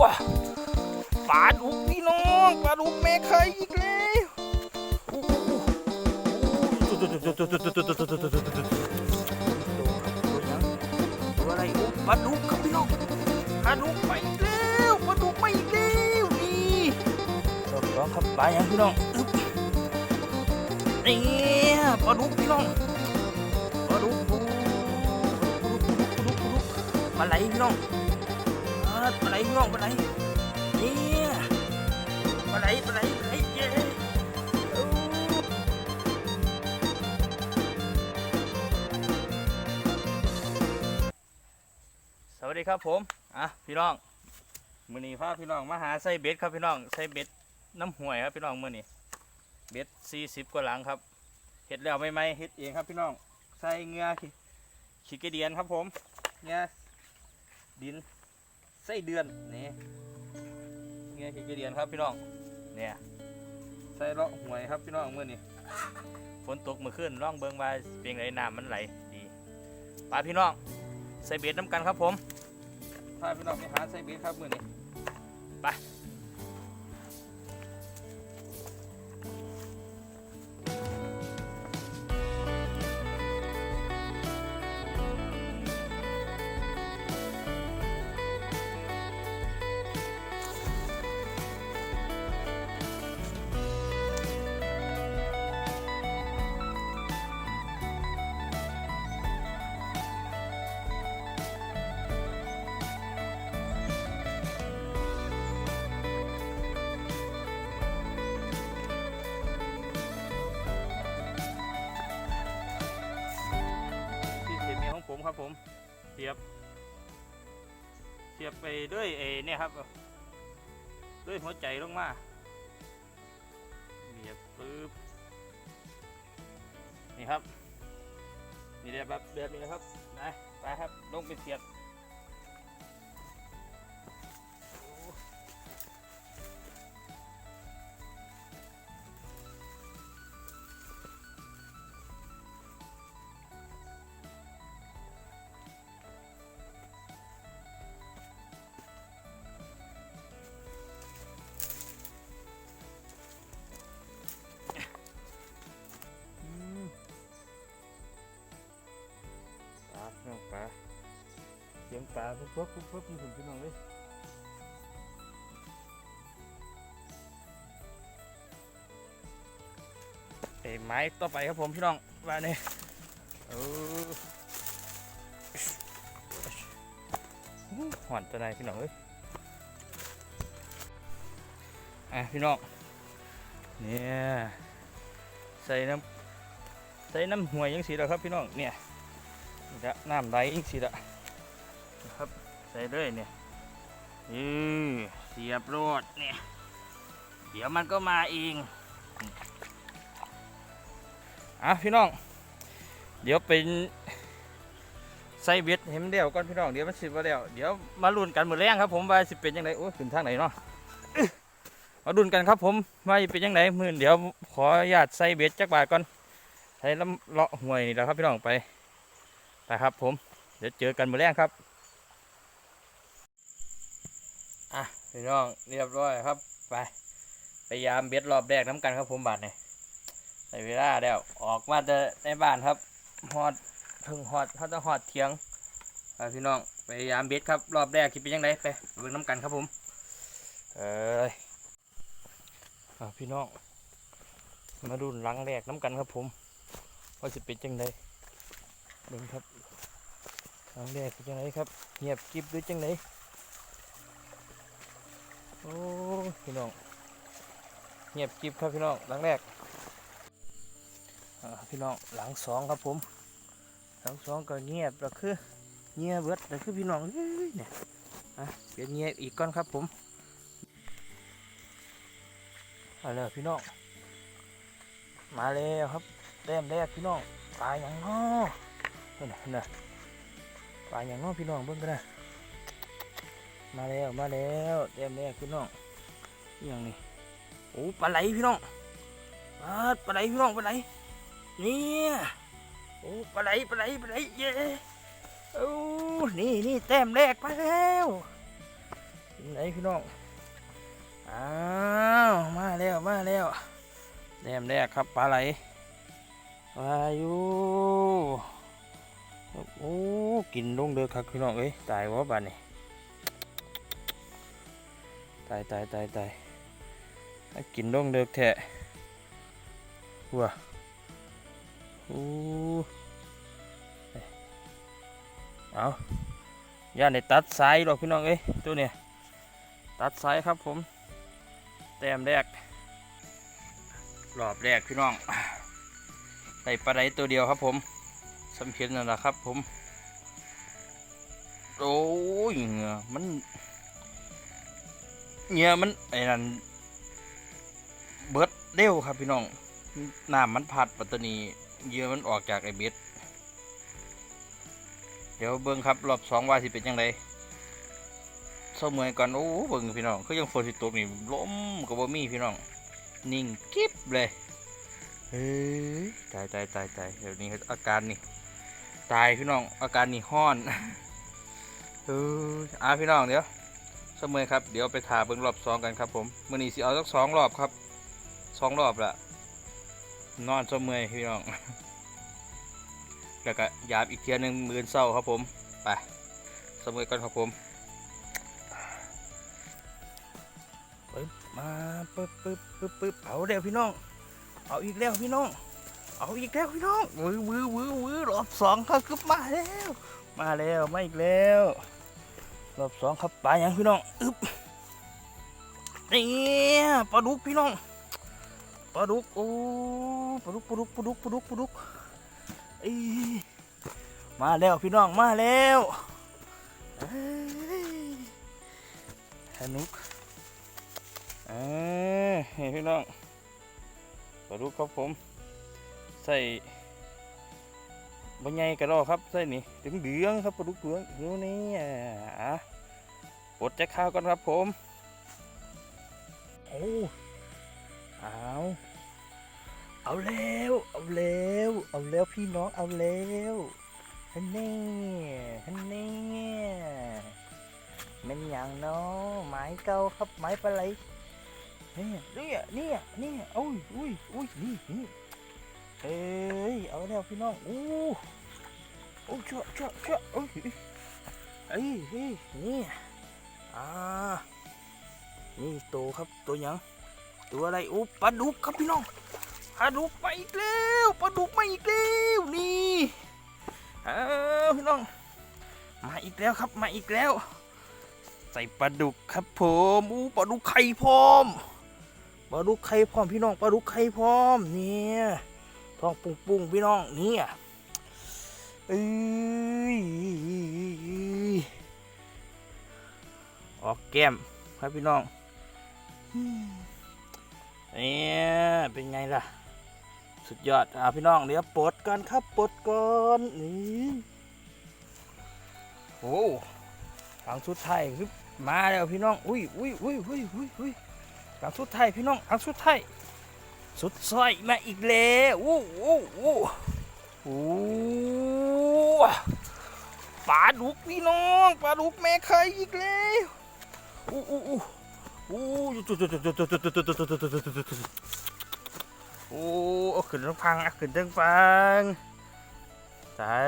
ปลาดุกพี่น้องปลาดุกแม่ไข่อีกแล้วโอ้โหตัวอะไรโอ้ปลาดุกครับพี่น้องปลาดุกไปอีกแล้วปลาดุกไปอีกแล้วนี่รอบสองครับปลาอยังพี่น้องอึ๊บนี่ยปลาดุกพี่น้องปลาดุกปลาดุกปลาดุกปลาดุกปลาไหลพี่น้อง อ่าปลาไหลพี่น้องปลาไหลเนี่ยปลาไหลปลาไหลปลาไหลเย้สวัสดีครับผม อะพี่น้องมือนี้พาพี่น้องมาหาไส้เบ็ดครับพี่น้องไส้เบ็ดน้ำห่วยครับพี่น้องมือนี้เบ็ดสี่สิบกว่าหลังครับเห็ดแล้วไม่ไม่ๆเห็ดเองครับพี่น้องใส่เงือขี้ขี้เกระเดียนครับผมเงือดิน ไส้เดือนนี่เงี้ยขี้เกียจครับพี่น้องเนี่ยใส่เลาะหวยครับพี่น้องเมื่อนี้ฝนตกเมื่อคืนร่องเบิงว่าเพียงไรน้ำมันไหลดีปลาพี่น้องใส่เบ็ดน้ำกันครับผมพาพี่น้องไปหาใส่เบ็ดครับมื่อนี้ไป สียบ เสียบไปด้วยเอเนี่ยครับ ด้วยหัวใจลงมาเบียบปึ๊บ นี่ครับ นี่เดียแบบแบบนี้นะครับ นะ ไปครับ ลงไปเสียบ ปลาปุ๊บปุ๊บปุ๊บปุ๊บนี่ผมพี่น้องเลยเอ้ไม้ต่อไปครับผมพี่น้องมาเนี่ยเออหอนตัวไหนพี่น้องเอ้ยอะพี่น้องเนี่ยใส่น้ำใส่น้ำห่วยยังสีละครับพี่น้องเนี่ยน้ำไหลยังสีละ นะครับใส่เลยเนี่ยอือเสียบโรดเนี่ย เดี๋ยวมันก็มาเองอะพี่น้อง เดี๋ยวเป็นใส่เบ็ดเห็นมันเดียวก่อนพี่น้องเดี๋ยวมันสิบว่าเดียวเดี๋ยวมาลุ้นกันหมดแรงครับผมว่าสิเป็นยังไงโอ้ยขึ้นทางไหนเนาะมาลุ้นกันครับผมว่าเป็นยังไงมือเดี๋ยวขออนุญาตใส่เบ็ดจักบาทก่อนใช้ลำเลาะห่วยนี่แหละครับพี่น้องไปไปครับผม เดี๋ยวเจอกันมือแรกครับอะ พี่น้องเรียบร้อยครับ ไปพยายามเบ็ดรอบแรกน้ำกันครับผมบาทเนี่ยในเวลาแล้วออกมาจะในบ้านครับฮอดเพิ่งฮอดเขาจะฮอดเทียงไปพี่น้องพยายามเบ็ดครับรอบแรกคิดเป็นยังไงไปเบิ่งน้ำกันครับผมเอ้ยอะพี่น้องมาดูหลังแรกน้ำกันครับผมว่าจะเป็นจังไดเบิ่งครับหลังแรกเป็นจังไดครับเงียบกริบหรือจังไดโอ้พี่น้องเงียบกิบครับพี่น้องหลังแรกพี่น้องหลังสองครับผม หลังสองก็เงียบแล้วคือเงียบเบิดแล้วคือพี่น้องเนี่ยอะเปลี่ยนเงียบอีกก่อนครับผมเอาเลยพี่น้องมาแล้วครับแต้มแรกพี่น้องปลาอย่างน้อนี่นะนี่นะปลาอย่างน้อพี่น้องเบิ่งกันนะ มาแล้วมาแล้วแต้มแรกพี่น้องอย่างนี้โอ้ปลาไหลพี่น้องปลาปลาไหลพี่น้องปลาไหลเนี่ยโอ้ปลาไหลปลาไหลปลาไหลเย้โอ้นี่นี่แต้มแรกมาแล้วป็นไงพี่น้องอ้าวมาแล้วมาแล้วแรมแรกครับปลาไหลวาอยุโอ้กินลงเด้อครับพี่น้องเอ้ยตายวะบ้านนี่ ตายตายตายตายกินลงเด้อกแท้ว้าโอ้เอาย่าในตัดสายหรอกพี่น้องเอ้ยตัวเนี้ยตัดสายครับผม แต้มแรกรอบแรกพี่น้องใส่ปลาไหลตัวเดียวครับผมสำเพ็จนั่นแหละครับผม โอ้ยเงือมัน เงื่อมันไอ้นั่นเบิดเร็วครับพี่น้องน้ำมันผัดปัตตานีเยื่อมันออกจากไอ้เบ็ดเดี๋ยวเบิ้งครับรอบสองว่าสิเป็นยังไงเศร้าเมื่อยก่อนโอ้เบิ้งพี่น้องคือยังฝนสิตกนี่ล้มกับบ่มีพี่น้อง นิ่งกิ๊บเลยเฮ้ยตายตายตายตายเดี๋ยวนี้อาการนี่ตายพี่น้องอาการนี่ห้อนเอออาพี่น้องเดี๋ยว สมอครับเดี๋ยวไปถ่าเบิ้งรอบสองกันครับผมมื่อนี้สิเอาสักสองรอบครับสองรอบละนอนเสมอพี่น้องแล้วก็ยาบอีกเทียหนึงมือเศร้าครับผมไปเสมอกันครับผมปึ๊บมาปึ๊บปึ๊บปึ๊บปึ๊บเอาเดี๋ยวพี่น้อง เอาอีกแล้วพี่น้อง เอาอีกแล้วพี่น้องวื้อวื้อวื้อวื้อรอบสองครับคือมาแล้ว มาแล้วมาอีกแล้ว รอบสองครับปลาอย่างพี่น้องอึ๊บนี่ปลาดุกพี่น้องปลาดุกโอ้ปลาดุกปลาดุกปลาดุกปลาดุกปลาดุกอ้มาแล้วพี่น้องมาแล้วเอ้ยสนุกเออนี่พี่น้องปลาดุกครับผมใส่ บะไงกระดอกครับใส่นี่ถึงเดืองครับปลาดุกเหลืองอยู่นี่อะปลดแจ็คข้าวก่อนครับผมโอ้เอาเอาแล้วเอาแล้วเอาแล้วพี่น้องเอาแล้วฮันเน่ฮันเน่มันอย่างนาะไม้เก่าครับไม้ปลาไหลเนี่ยเนี่ยเนี่ยเนี่ยอุ้ยอุ้ยอุ้ยนี่นี่ เอ้ย เอาแล้วพี่น้อง อู้โอ้เจ้าเจ้าเจ้าเอ้ยเอ้ยเฮ้ยนี่อ่านี่โตครับตัวยัง ตัวอะไรโอ้ปลาดุกครับพี่น้องปลาดุกมาอีกแล้วปลาดุกมาอีกแล้วนี่เอาพี่น้อง มาอีกแล้วครับมาอีกแล้ว ใส่ปลาดุกครับผมอู้ปลาดุกไข่พร้อมปลาดุกไข่พร้อมพี่น้องปลาดุกไข่พร้อมเนี่ย ท้องปุ้งปุ้งพี่น้องเนี่ยเอ้ยออกแก้มครับพี่น้องเนี่ยเป็นไงล่ะ สุดยอดอ่าพี่น้องเดี๋ยวปลดก่อนครับปลดก่อนนี่โอ้ทางสุดท้ายคือมาแล้วพี่น้อง อุ้ยอุ้ยอุ้ยอุ้ยอุ้ยอุ้ยหลังสุดไทายพี่น้องหลังสุดไทาย สุดซอยมาอีกแล้วโอ้โอ้โอ้โอ้ปลาดุกพี่น้องปลาดุกแม่ไข่อีกแล้วโอ้โอ้โอ้โอ้จุดจุดจุดจุดจุดจุดจุดจุดจุดจุดจุดจุดจุดโอ้เอาขึ้นทั้งพังเอาขึ้นทั้งฟังใช่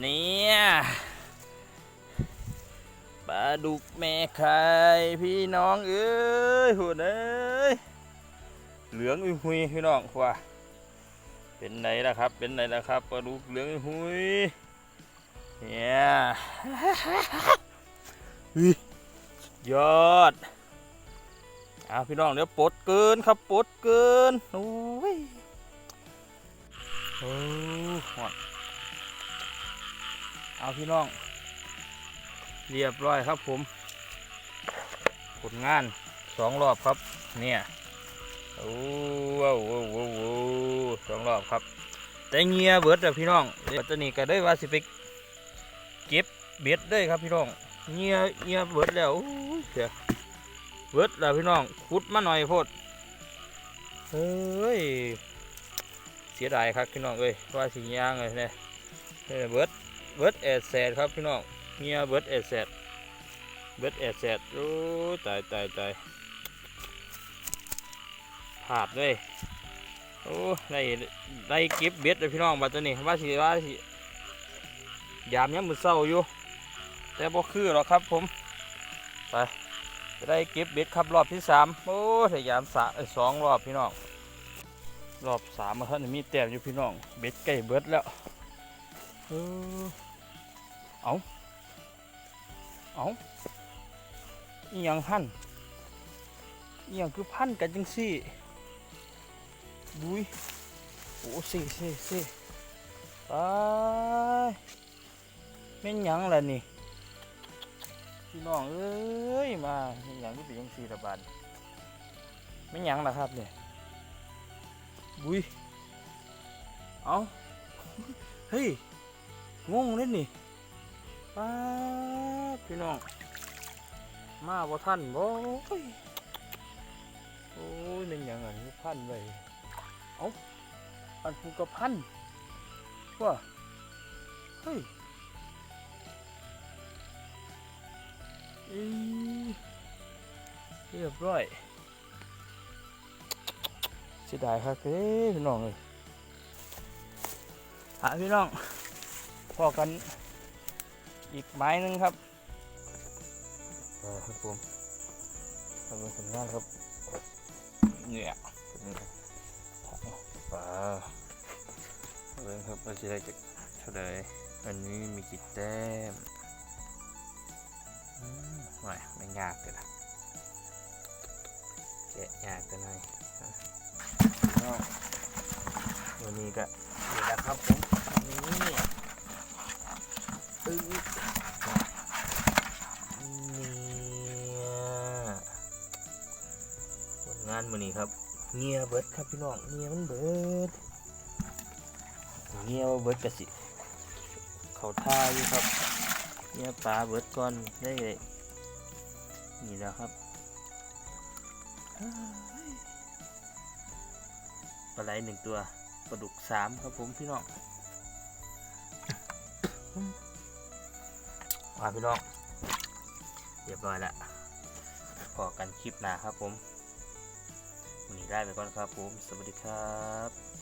เนี่ยปลาดุกแม่ไข่พี่น้องเอ้ยหุ่นเอ้ย เหลืองอุ้ยหุยพี่น้องว่าเป็นไหนล่ะครับ เป็นไหนล่ะครับปลาดุกเหลืองอุ้ยหุยเนี่ยอุ๊ยยอดเอาพี่น้องเดี๋ยวปลดเกินครับปลดเกินโอ้ยโอ้หอดเอาพี่น้อง เรียบร้อยครับผม ผลงานสองรอบครับ เนี่ย โอ้ว้าวว้าวว้าวสองรอบครับ แต่เงียเบิดอะพี่น้องเดี๋ยวตอนนี้ก็ได้ว่าสิไปเก็บเบ็ดได้ครับพี่น้องเงียเงียเบิดแล้วเสียเบิดแล้วพี่น้องขุดมาหน่อยโพดเฮ้ยเสียดายครับพี่น้องเอ้ยว่าสิย่างเลยเนี่ยเบิดเบิดแอดแสดครับพี่น้องเงียเบิร์ดเอเซตเบ็ดแอดแซดโอ้ตายตายตาย ผาดเลยโอ้ได้ได้เก็บเบ็ดเลยพี่น้องบัดตัวนี้ว่าสิว่าสิยามยังมือเศร้าอยู่ แต่บ่คือหรอกครับผมไปจะได้เก็บเบ็ดครับรอบที่สามโอ้แต่ยามสะเอ้ยสองรอบพี่น้องรอบสามมาท่านมีแต้มอยู่พี่น้อง เบ็ดใกล้เบิดแล้วเออเอาเอาอีหยังหั่นอีหยังคือพันกันจังซี่ ดุยโอ้เซ่เซ่เซ่ไปแม่ยังล่ะนี่พี่น้องเอ้ยมาไม่ยังที่เป็นยังสี่ระบาดไม่ยังละครับเนี่ยบุยเอาเฮ้ยงงเลยนี่ป้าพี่น้อง มาบ่ท่านบ่โอ้ยโอ้ยเป็นยังไงพันไว้ เอาพันผูกกับพันว่าเฮ้ยอีเรียบร้อยเสียดายครับเฮ้ยพี่น้องเลยหาพี่น้องพอกันอีกไม้หนึงครับเออครับผมทำเป็นผลงานครับเนี่ย ปลาเรื่องครับเราจะได้จากเท่าใดวันนี้มีกี่แต้มอไม่ไม่ยากเลยนะแกะยากกันหน่อยวันนี้ก็นี่แหละครับผมนี่ปึ๊บเนี่ผลงานมือนี้ครับ เงียเบิดครับพี่น้องเงียมันเบิดเงียวเบิดกระสิเขาท่าอยู่ครับเนี่ยปลาเบิดก่อนได้เลยนี่แล้วครับปลาไหลหนึ่งตัวปลาดุกสามครับผมพี่น้องมาพี่น้องเรียบร้อยล้วพอกันคลิปหน้าครับผม นี้ได้ไปก่อนครับผม สวัสดีครับ